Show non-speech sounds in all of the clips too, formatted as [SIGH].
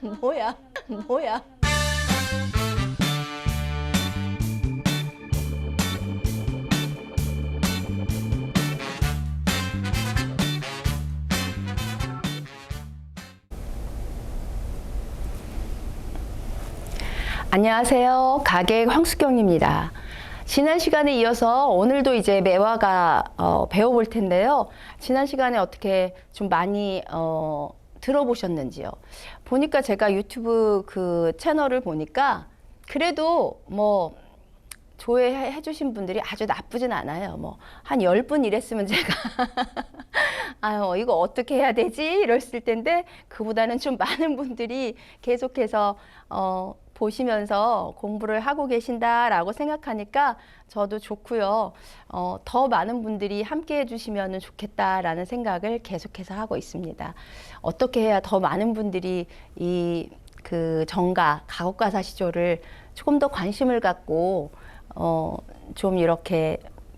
[LAUGHS] 뭐야? 뭐야? 안녕하세요. 가게 황수경입니다. 지난 시간에 이어서 오늘도 이제 매화가 어, 배워볼 텐데요. 지난 시간에 어떻게 좀 많이 어, 들어보셨는지요? 보니까 제가 유튜브 그 채널을 보니까 그래도 뭐 조회해 주신 분들이 아주 나쁘진 않아요. 뭐 한 열 분 이랬으면 제가 [LAUGHS] 아유 이거 어떻게 해야 되지 이랬을 텐데 그보다는 좀 많은 분들이 계속해서 어 보시면서 공부를 하고 계신다라고 생각하니까 저도 좋고요. 어, 더 많은 분들이 함께 해주시면 좋겠다라는 생각을 계속해서 하고 있습니다. 어떻게 해야 더 많은 분들이 이 그 정가 가옥가사 시조를 조금 더 관심을 갖고 어, 좀 이렇게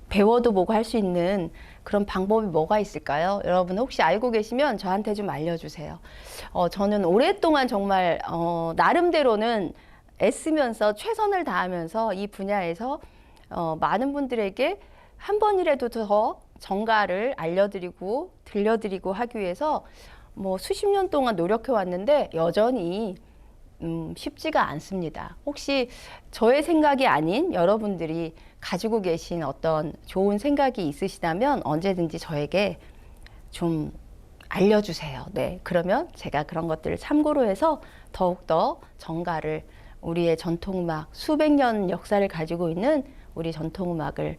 배워도 보고 할 수 있는 그런 방법이 뭐가 있을까요? 여러분 혹시 알고 계시면 저한테 좀 알려주세요. 어, 저는 오랫동안 정말 어, 나름대로는 애쓰면서 최선을 다하면서 이 분야에서 어, 많은 분들에게 한 번이라도 더 정가를 알려드리고 들려드리고 하기 위해서 뭐 수십 년 동안 노력해 왔는데 여전히 음, 쉽지가 않습니다. 혹시 저의 생각이 아닌 여러분들이 가지고 계신 어떤 좋은 생각이 있으시다면 언제든지 저에게 좀 알려주세요. 네. 그러면 제가 그런 것들을 참고로 해서 더욱더 정가를 우리의 전통음악, 수백 년 역사를 가지고 있는 우리 전통음악을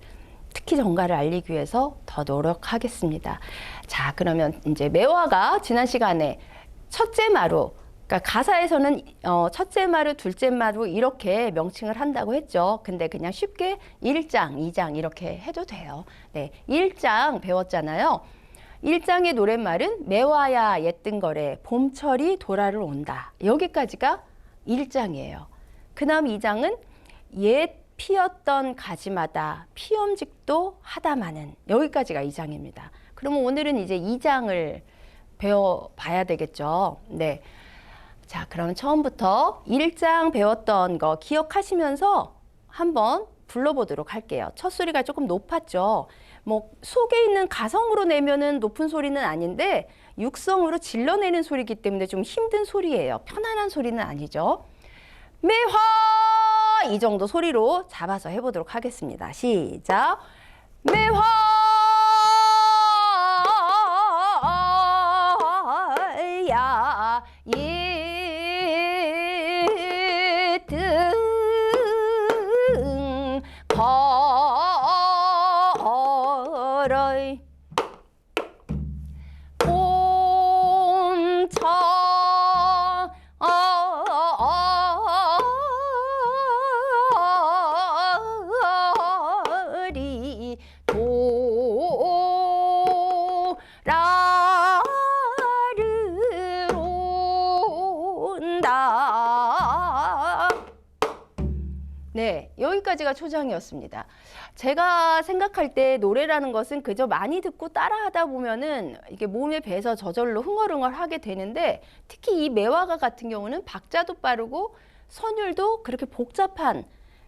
특히 정가를 알리기 위해서 더 노력하겠습니다. 자, 그러면 이제 매화가 지난 시간에 첫째 마루, 그러니까 가사에서는 어, 첫째 마루, 둘째 마루 이렇게 명칭을 한다고 했죠. 근데 그냥 쉽게 일장이장 이렇게 해도 돼요. 네, 일장 배웠잖아요. 일장의 노랫말은 매화야 옛등거래 봄철이 도라를 온다. 여기까지가 일장이에요 그 다음 이장은 옛 피었던 가지마다 피엄직도 하다마는 여기까지가 이장입니다 그러면 오늘은 이제 이장을 배워봐야 되겠죠. 네. 자, 그러면 처음부터 일장 배웠던 거 기억하시면서 한번 불러보도록 할게요. 첫 소리가 조금 높았죠. 뭐 속에 있는 가성으로 내면은 높은 소리는 아닌데 육성으로 질러내는 소리이기 때문에 좀 힘든 소리예요. 편안한 소리는 아니죠. 매화 이 정도 소리로 잡아서 해보도록 하겠습니다. 시작. 매화 여기까지가 초장이었습니다. 제가 생각할 때 노래라는 것은 그저 많이 듣고 따라하다 보면은 이게 몸에 배서 저절로 흥얼흥얼 하게 되는데 특히 이 매화가 같은 경우는 박자도 빠르고 선율도 그렇게 복잡한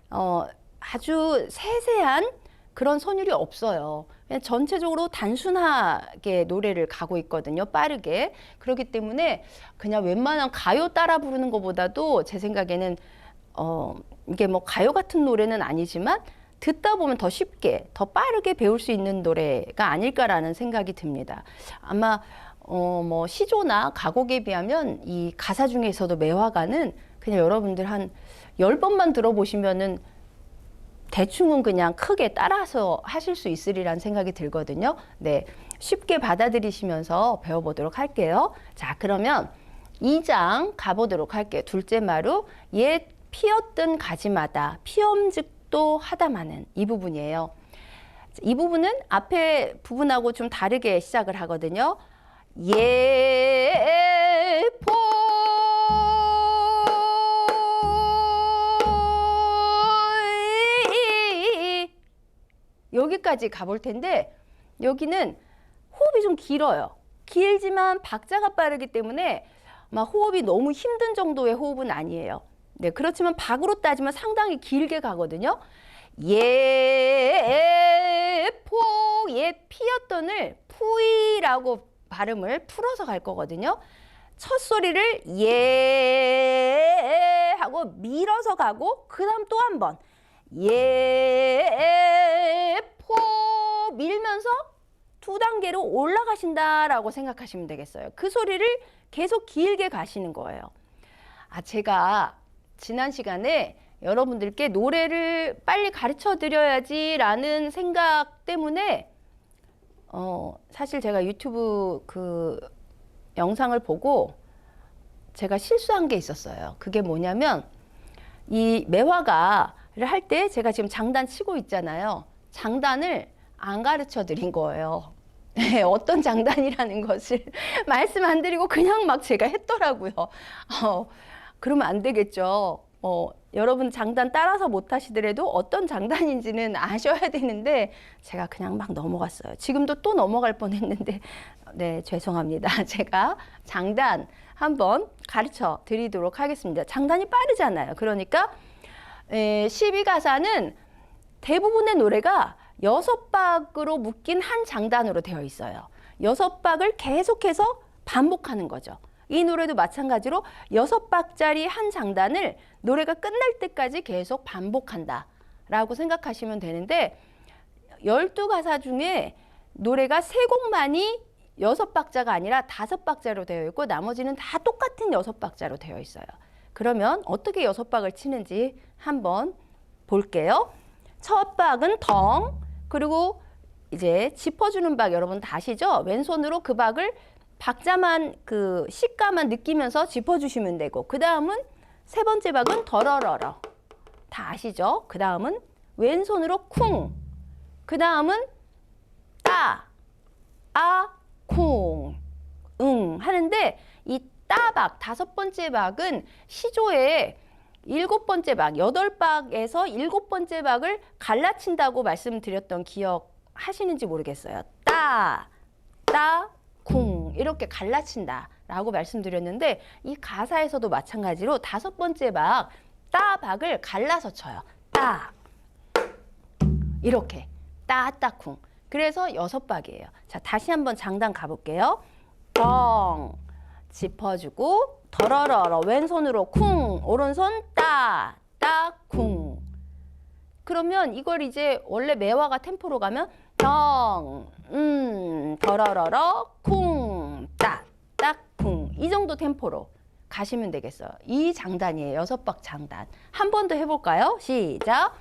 어, 아주 세세한 그런 선율이 없어요. 그냥 전체적으로 단순하게 노래를 가고 있거든요. 빠르게. 그렇기 때문에 그냥 웬만한 가요 따라 부르는 것보다도 제 생각에는 어, 이게 뭐 가요 같은 노래는 아니지만 듣다 보면 더 쉽게, 더 빠르게 배울 수 있는 노래가 아닐까라는 생각이 듭니다. 아마 어, 뭐 시조나 가곡에 비하면 이 가사 중에서도 매화가는 그냥 여러분들 한 열번만 들어보시면은 대충은 그냥 크게 따라서 하실 수 있으리란 생각이 들거든요. 네. 쉽게 받아들이시면서 배워보도록 할게요. 자, 그러면 2장 가보도록 할게요. 둘째 마루. 옛 피었던 가지마다 피엄직도 하다마는 이 부분이에요. 이 부분은 앞에 부분하고 좀 다르게 시작을 하거든요. 예포 여기까지 가볼 텐데 여기는 호흡이 좀 길어요. 길지만 박자가 빠르기 때문에 막 호흡이 너무 힘든 정도의 호흡은 아니에요. 네, 그렇지만 박으로 따지면 상당히 길게 가거든요. 예, 포, 예, 피었던을 푸이라고 발음을 풀어서 갈 거거든요. 첫 소리를 예 하고 밀어서 가고 그 다음 또 한 번 예, 포 밀면서 두 단계로 올라가신다라고 생각하시면 되겠어요. 그 소리를 계속 길게 가시는 거예요. 아, 제가 지난 시간에 여러분들께 노래를 빨리 가르쳐 드려야지라는 생각 때문에 어, 사실 제가 유튜브 그 영상을 보고 제가 실수한 게 있었어요. 그게 뭐냐면 이 매화가를 할 때 제가 지금 장단 치고 있잖아요. 장단을 안 가르쳐 드린 거예요. [LAUGHS] 네, 어떤 장단이라는 것을 [LAUGHS] 말씀 안 드리고 그냥 막 제가 했더라고요. 어, 그러면 안 되겠죠. 어, 여러분 장단 따라서 못 하시더라도 어떤 장단인지는 [LAUGHS] 아셔야 되는데 제가 그냥 막 넘어갔어요. 지금도 또 넘어갈 뻔 했는데 [LAUGHS] 네, 죄송합니다. [LAUGHS] 제가 장단 한번 가르쳐 드리도록 하겠습니다. 장단이 빠르잖아요. 그러니까 에, 12가사는 대부분의 노래가 여섯 박으로 묶인 한 장단으로 되어 있어요. 여섯 박을 계속해서 반복하는 거죠. 이 노래도 마찬가지로 여섯 박짜리 한 장단을 노래가 끝날 때까지 계속 반복한다. 라고 생각하시면 되는데, 열두 가사 중에 노래가 세 곡만이 여섯 박자가 아니라 다섯 박자로 되어 있고, 나머지는 다 똑같은 여섯 박자로 되어 있어요. 그러면 어떻게 여섯 박을 치는지 한번 볼게요. 첫 박은 덩, 그리고 이제 짚어주는 박 여러분 다 아시죠? 왼손으로 그 박을 박자만 그 시가만 느끼면서 짚어주시면 되고 그 다음은 세 번째 박은 덜어러러. 다 아시죠? 그 다음은 왼손으로 쿵, 그 다음은 따, 아, 쿵, 응. 하는데 이 따박 다섯 번째 박은 시조에 일곱 번째 박, 여덟 박에서 일곱 번째 박을 갈라친다고 말씀드렸던 기억 하시는지 모르겠어요. 따, 따, 쿵 이렇게 갈라친다 라고 말씀드렸는데 이 가사에서도 마찬가지로 다섯 번째 박, 따 박을 갈라서 쳐요. 따 이렇게 따, 따, 쿵. 그래서 여섯 박이에요. 자 다시 한번 장단 가볼게요. 덩 짚어주고 덜어러러 왼손으로 쿵 오른손 따 따쿵 그러면 이걸 이제 원래 매화가 템포로 가면 덩 음 덜어러러 쿵따따쿵이 정도 템포로 가시면 되겠어요. 이 장단이에요. 여섯 박 장단. 한 번 더 해볼까요? 시작.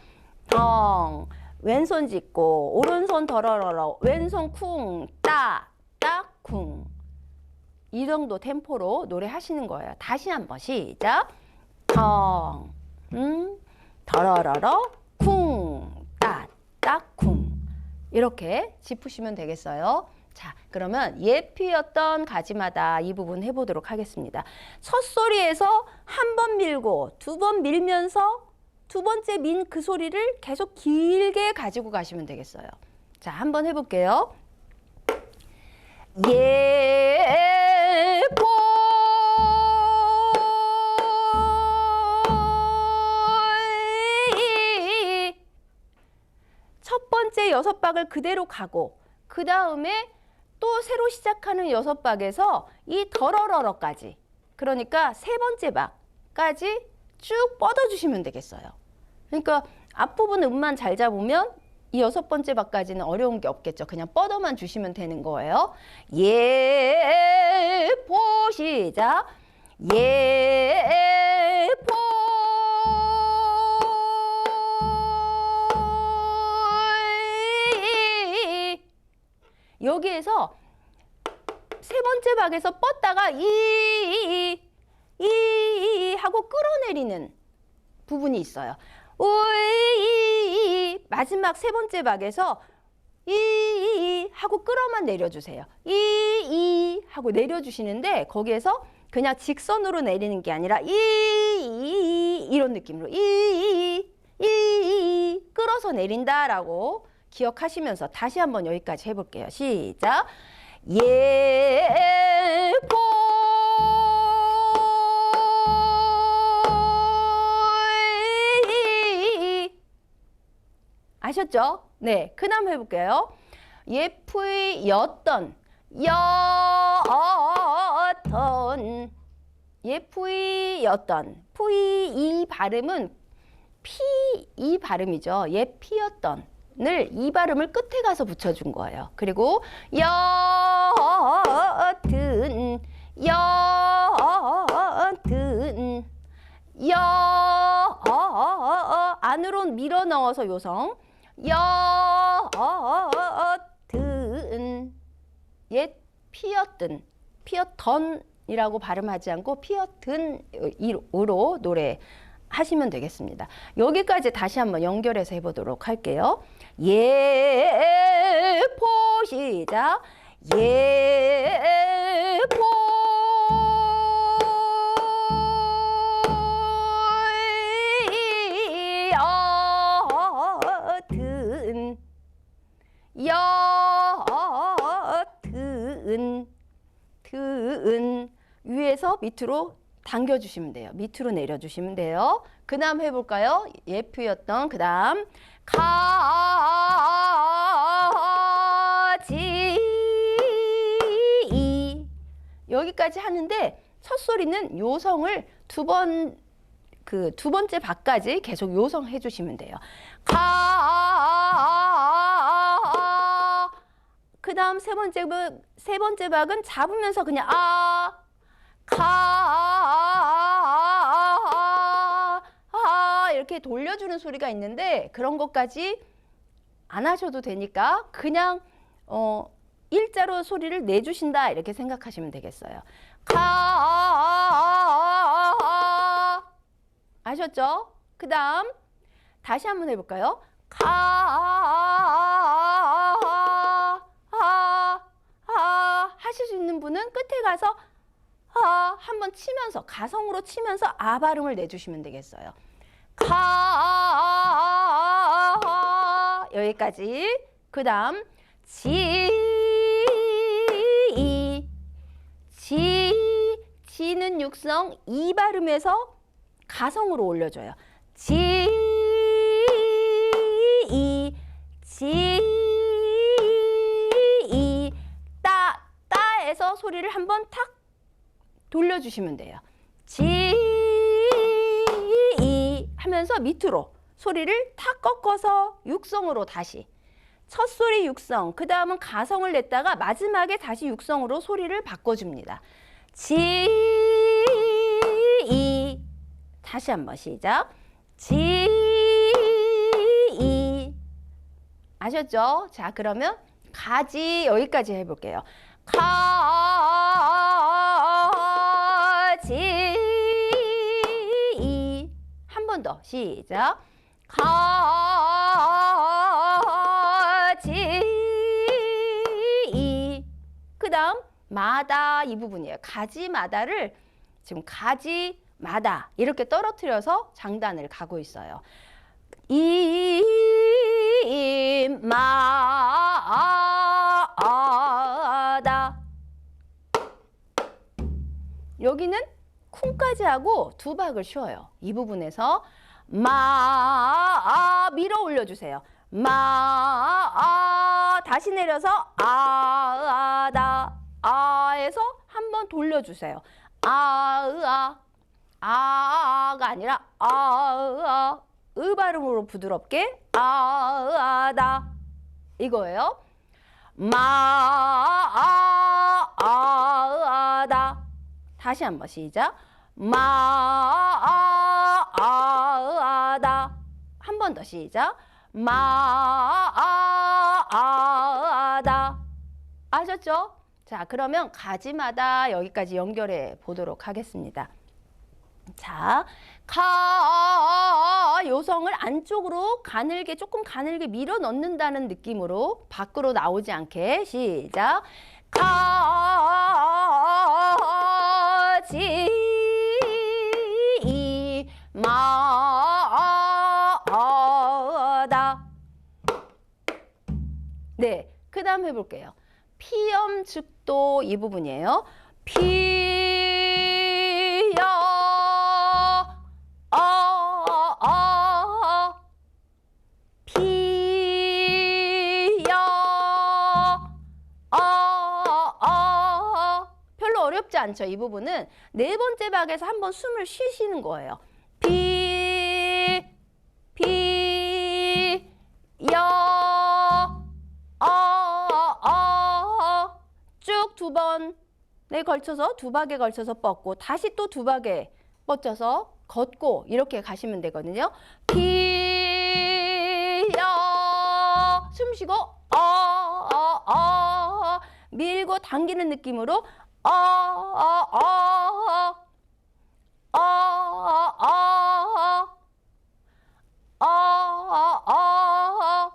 덩 왼손 짚고 오른손 덜어러러 왼손 쿵따따쿵 이 정도 템포로 노래하시는 거예요. 다시 한번 시작. 덩, 음, 덜어러러, 쿵, 따, 따, 쿵. 이렇게 짚으시면 되겠어요. 자, 그러면 예피였던 가지마다 이 부분 해보도록 하겠습니다. 첫 소리에서 한 번 밀고 두 번 밀면서 두 번째 민 그 소리를 계속 길게 가지고 가시면 되겠어요. 자, 한 번 해볼게요. 예보 번째 여섯 박을 그대로 가고 그 다음에 또 새로 시작하는 여섯 박에서 이 덜어러러까지 그러니까 세 번째 박까지 쭉 뻗어주시면 되겠어요. 그러니까 앞부분 음만 잘 잡으면 이 여섯 번째 박까지는 어려운 게 없겠죠. 그냥 뻗어만 주시면 되는 거예요. 예, 포, 시작. 예, 여기에서 세 번째 박에서 뻗다가 이, 이, 이, 이 하고 끌어내리는 부분이 있어요. 우이 마지막 세 번째 박에서 이 하고 끌어만 내려주세요. 이 하고 내려주시는데 거기에서 그냥 직선으로 내리는 게 아니라 이 이런 느낌으로 이 끌어서 내린다라고 기억하시면서 다시 한번 여기까지 해볼게요. 시작. 예고 아셨죠? 네, 큰함 해볼게요. 예쁘이 였던 여던 예쁘이 였던 푸이 이 발음은 피 이 발음이죠. 예피였던 을이 발음을 끝에 가서 붙여준 거예요. 그리고 여든 여든 여 안으로 밀어 넣어서 요성 여든 옛 피었든 피었던이라고 발음하지 않고 피었든으로 노래 하시면 되겠습니다. 여기까지 다시 한번 연결해서 해보도록 할게요. 예포 시작 예포 여든 여든 든 위에서 밑으로 당겨주시면 돼요. 밑으로 내려주시면 돼요. 그 다음 해볼까요? 예프였던 그 다음 가지 여기까지 하는데 첫 소리는 요성을 두 번 그 두 번째 박까지 계속 요성 해 주시면 돼요. 가. 그 다음 세 번째 박, 세 번째 박은 잡으면서 그냥 아, 가, 이렇게 돌려주는 소리가 있는데 그런 것까지 안 하셔도 되니까 그냥 어, 일자로 소리를 내주신다 이렇게 생각하시면 되겠어요. 가, 아셨죠? 그 다음 다시 한번 해볼까요? 가, 아, 아, 하실 수 있는 분은 끝에 가서 아, 한번 치면서 가성으로 치면서 아 발음을 내주시면 되겠어요. 가 여기까지. 그 다음 지, 지, 지는 육성 이 발음에서 가성으로 올려줘요. 지, 지, 따, 따에서 소리를 한번 탁 돌려주시면 돼요. 지 하면서 밑으로 소리를 탁 꺾어서 육성으로 다시 첫 소리 육성, 그 다음은 가성을 냈다가 마지막에 다시 육성으로 소리를 바꿔줍니다. 지 다시 한번 시작. 지 아셨죠? 자 그러면 가지 여기까지 해볼게요. 가 지 한 번 더 시작. 가지. 그 다음 마다 이 부분이에요. 가지마다를 지금 가지마다 이렇게 떨어뜨려서 장단을 가고 있어요. 이마다. 여기는 쿵까지 하고 두 박을 쉬어요. 이 부분에서 마 밀어 올려주세요. 마 다시 내려서 아다 아에서 한번 돌려주세요. 아 으아 아가 아니라 아 으아 으 발음으로 부드럽게 아 으아 다 이거예요. 마 아아다 다시 한번 시작. 마 아 아다 한 번 더 시작. 마아아다 아셨죠? 자, 그러면 가지마다 여기까지 연결해 보도록 하겠습니다. 자, 가 요성을 안쪽으로 가늘게 조금 가늘게 밀어 넣는다는 느낌으로 밖으로 나오지 않게 시작. 가지 네, 그 다음 해볼게요. 피염 즉도 이 부분이에요. 피여 어, 어, 피여 어, 어. 별로 어렵지 않죠. 이 부분은 네 번째 박에서 한번 숨을 쉬시는 거예요. 번에 걸쳐서 두 박에 걸쳐서 뻗고 다시 또 두 박에 뻗쳐서 걷고 이렇게 가시면 되거든요. 피, 여, 숨 쉬고 어, 어, 어, 밀고 당기는 느낌으로 어, 어, 어, 어, 어, 어, 어, 어.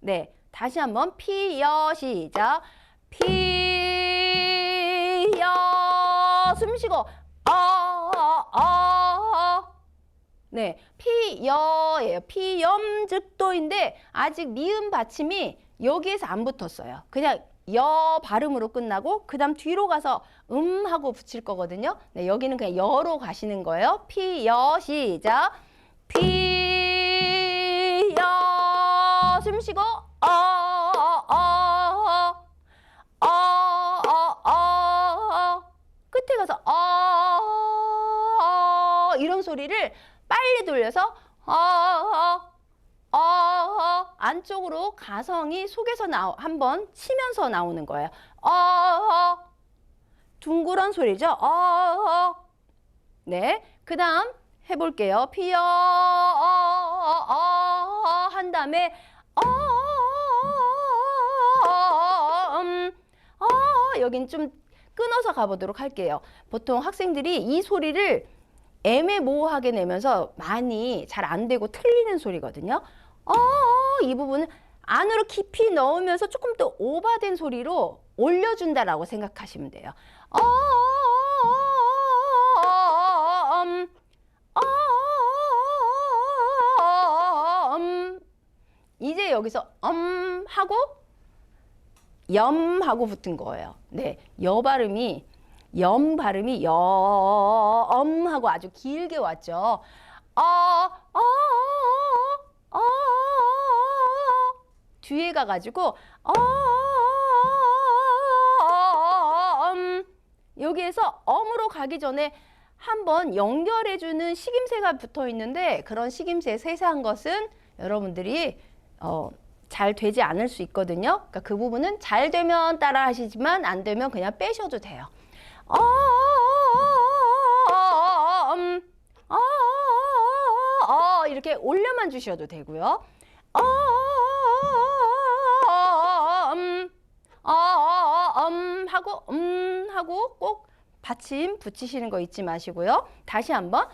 네, 다시 한번 피여 시작. 피여 숨 쉬고 어, 어. 네, 피여예요. 피염즉도인데 아직 미음 받침이 여기에서 안 붙었어요. 그냥 여 발음으로 끝나고 그다음 뒤로 가서 음 하고 붙일 거거든요. 네, 여기는 그냥 여로 가시는 거예요. 피여 시작. 피여 숨 쉬고 어, 어, 끝에 가서 어, 어, 이런 소리를 빨리 돌려서 어, 어, 어, 어, 안쪽으로 가성이 속에서 나오 한번 치면서 나오는 거예요. 어, 어, 둥그런 소리죠. 어, 어. 네, 그 다음 해볼게요. 피어 어, 어, 어, 한 다음에 어, 어, 음, 어, 여긴 좀 끊어서 가보도록 할게요. 보통 학생들이 이 소리를 애매모호하게 내면서 많이 잘 안 되고 틀리는 소리거든요. 어, 이 부분은 안으로 깊이 넣으면서 조금 더 오버된 소리로 올려준다라고 생각하시면 돼요. 어, 음, 어, 음. 이제 여기서 음 하고 염 하고 붙은 거예요. 네, 여 발음이 염 발음이 염 하고 아주 길게 왔죠. 어, 어, 어, 어, 뒤에 가가지고 어, 음, 여기에서 엄으로 가기 전에 한번 연결해주는 식임새가 붙어 있는데 그런 식임새 세세한 것은 여러분들이 어, 잘 되지 않을 수 있거든요. 그러니까 그 부분은 잘 되면 따라 하시지만 안 되면 그냥 빼셔도 돼요. 이렇게 올려만 주셔도 되고요. 하고 음 하고 꼭 받침 붙이시는 거 잊지 마시고요. 다시 한번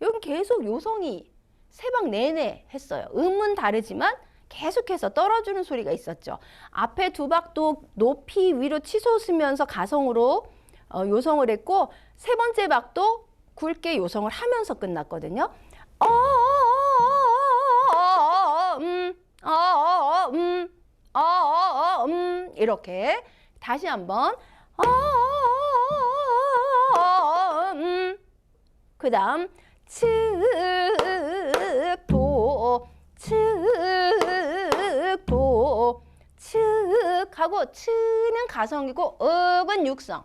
여기 계속 요성이 세 방 내내 했어요. 음은 다르지만 계속해서 떨어주는 소리가 있었죠. 앞에 두 박도 높이 위로 치솟으면서 가성으로 어, 요성을 했고 세 번째 박도 굵게 요성을 하면서 끝났거든요. 어, 음, 어, 음, 어, 음, 이렇게 다시 한번 어, 음, 그 다음 측도 측도 측 하고 측는 가성이고 읍은 육성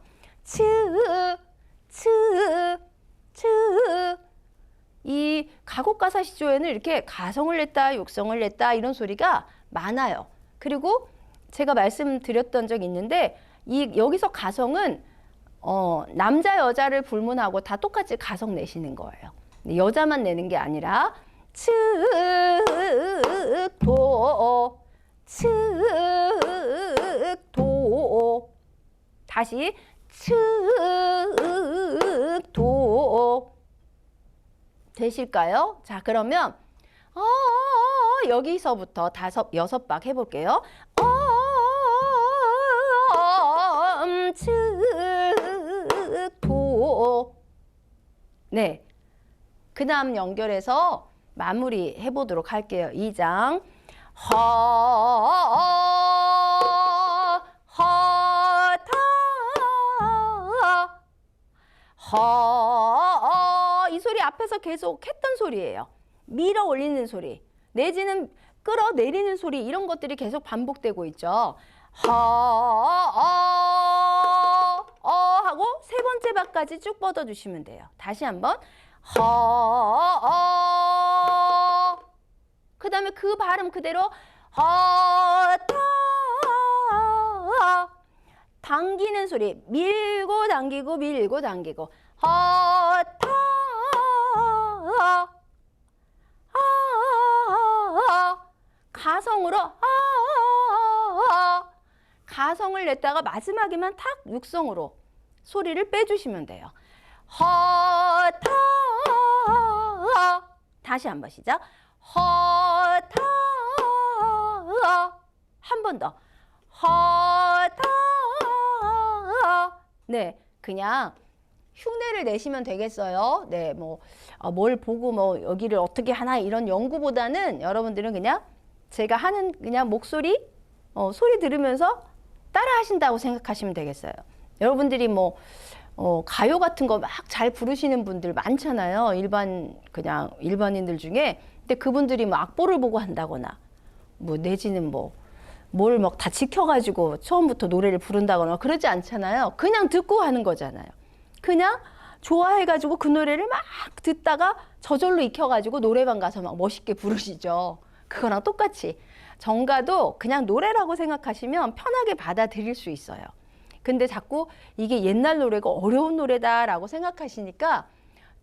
측측측이 가곡가사 시조에는 이렇게 가성을 냈다 육성을 냈다 이런 소리가 많아요. 그리고 제가 말씀드렸던 적이 있는데 이 여기서 가성은 어, 남자 여자를 불문하고 다 똑같이 가성 내시는 거예요. 여자만 내는 게 아니라 측도 측도 다시 측도 되실까요? 자 그러면 어, 여기서부터 다섯 여섯 박 해볼게요. 어, 음, 측도 네. 그 다음 연결해서 마무리 해보도록 할게요. 2장. 허, 허타, 허, 이 소리 앞에서 계속 했던 소리예요. 밀어 올리는 소리, 내지는 끌어내리는 소리, 이런 것들이 계속 반복되고 있죠. 허, 어, 어 하고 세 번째 박까지 쭉 뻗어주시면 돼요. 다시 한번 허, 어. 그 다음에 그 발음 그대로 허, 타, 당기는 소리 밀고 당기고 밀고 당기고 허, 타, 아, 가성으로 아, 가성을 냈다가 마지막에만 탁 육성으로 소리를 빼주시면 돼요. 허타 다시 한번 시작. 허 한 번 더. 허타 네, 그냥 흉내를 내시면 되겠어요. 네, 뭐, 어, 뭘 보고 뭐, 여기를 어떻게 하나 이런 연구보다는 여러분들은 그냥 제가 하는 그냥 목소리, 어, 소리 들으면서 따라 하신다고 생각하시면 되겠어요. 여러분들이 뭐, 어, 가요 같은 거 막 잘 부르시는 분들 많잖아요. 일반, 그냥 일반인들 중에. 근데 그분들이 뭐 악보를 보고 한다거나, 뭐, 내지는 뭐, 뭘 막 다 지켜가지고 처음부터 노래를 부른다거나 그러지 않잖아요. 그냥 듣고 하는 거잖아요. 그냥 좋아해가지고 그 노래를 막 듣다가 저절로 익혀가지고 노래방 가서 막 멋있게 부르시죠. 그거랑 똑같이 정가도 그냥 노래라고 생각하시면 편하게 받아들일 수 있어요. 근데 자꾸 이게 옛날 노래가 어려운 노래다라고 생각하시니까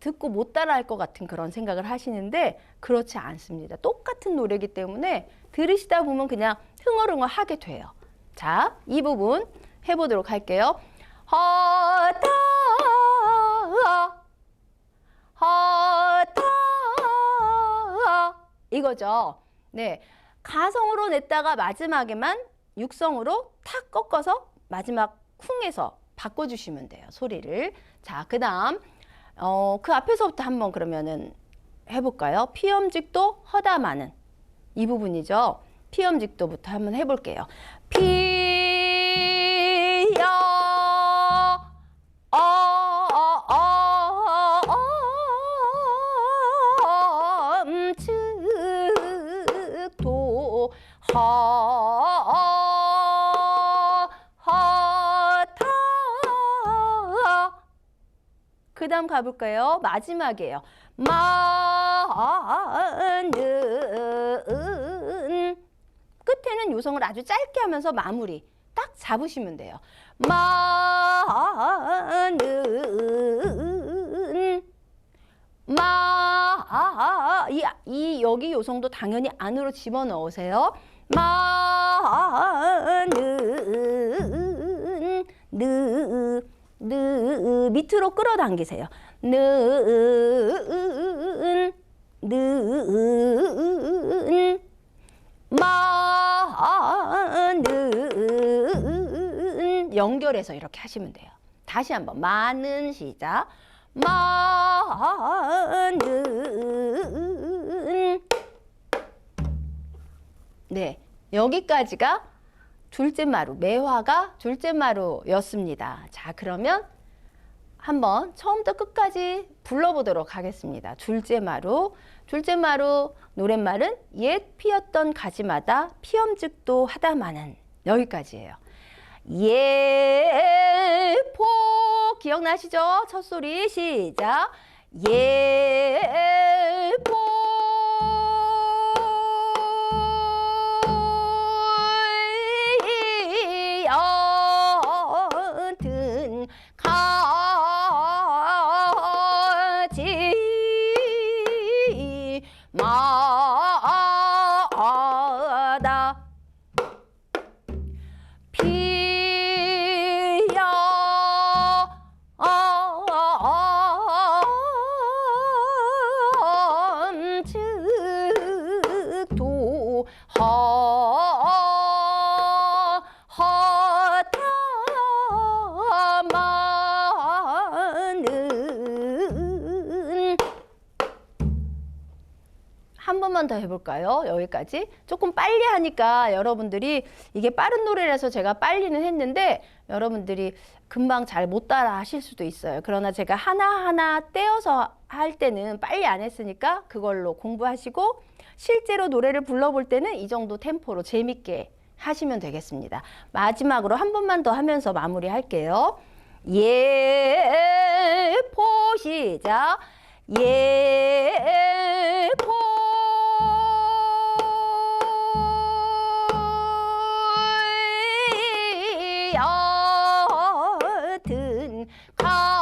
듣고 못 따라할 것 같은 그런 생각을 하시는데 그렇지 않습니다. 똑같은 노래이기 때문에 들으시다 보면 그냥 흥얼흥얼 하게 돼요. 자, 이 부분 해보도록 할게요. 허타 허타 이거죠. 네, 가성으로 냈다가 마지막에만 육성으로 탁 꺾어서 마지막 쿵에서 바꿔주시면 돼요. 소리를. 자, 그 다음 어, 그 앞에서부터 한번 그러면은 해볼까요? 피엄직도 허다 마는 이 부분이죠. 피엄직도부터 한번 해볼게요. 피어 어, 어, 어, 어, 음, 측도 허, 허타 그 다음 가볼까요? 마지막이에요. 마는 끝에는 요성을 아주 짧게 하면서 마무리 딱 잡으시면 돼요. 마는 마, 이, 이 여기 요성도 당연히 안으로 집어넣으세요. 마는 느, 느 밑으로 끌어당기세요. 는, 는, 마 연결해서 이렇게 하시면 돼요. 다시 한번 많은 시작. 많은 네 여기까지가 둘째 마루 매화가 둘째 마루였습니다. 자 그러면 한번 처음부터 끝까지 불러보도록 하겠습니다. 둘째 마루 둘째 마루 노랫말은 옛 피었던 가지마다 피엄직도 하다마는 여기까지예요. 예포 기억나시죠? 첫 소리 시작. 예포 번만 더 해볼까요? 여기까지. 조금 빨리 하니까 여러분들이 이게 빠른 노래라서 제가 빨리는 했는데 여러분들이 금방 잘 못 따라 하실 수도 있어요. 그러나 제가 하나하나 떼어서 할 때는 빨리 안 했으니까 그걸로 공부하시고 실제로 노래를 불러볼 때는 이 정도 템포로 재밌게 하시면 되겠습니다. 마지막으로 한 번만 더 하면서 마무리할게요. 예포 시작. 예포 여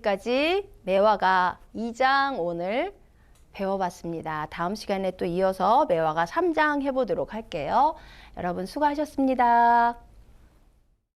여기까지 매화가 2장 오늘 배워봤습니다. 다음 시간에 또 이어서 매화가 3장 해보도록 할게요. 여러분 수고하셨습니다.